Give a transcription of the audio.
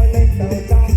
อยเล่นเต่าจ้